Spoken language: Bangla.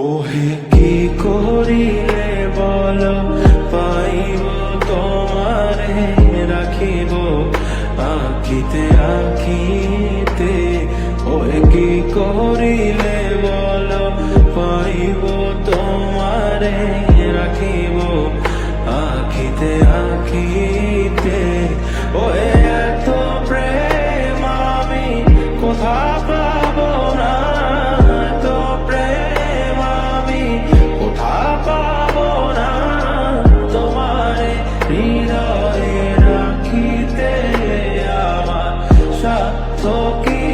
ওহে কি করিলে বল? পাইব তোমারে রাখিব। আখিতে আখিতে ওহে কি করিলে বল? পাইব তোমারে রাখিব। আখিতে আখিতে ওহে এত প্রেম আমি কোথা পাই So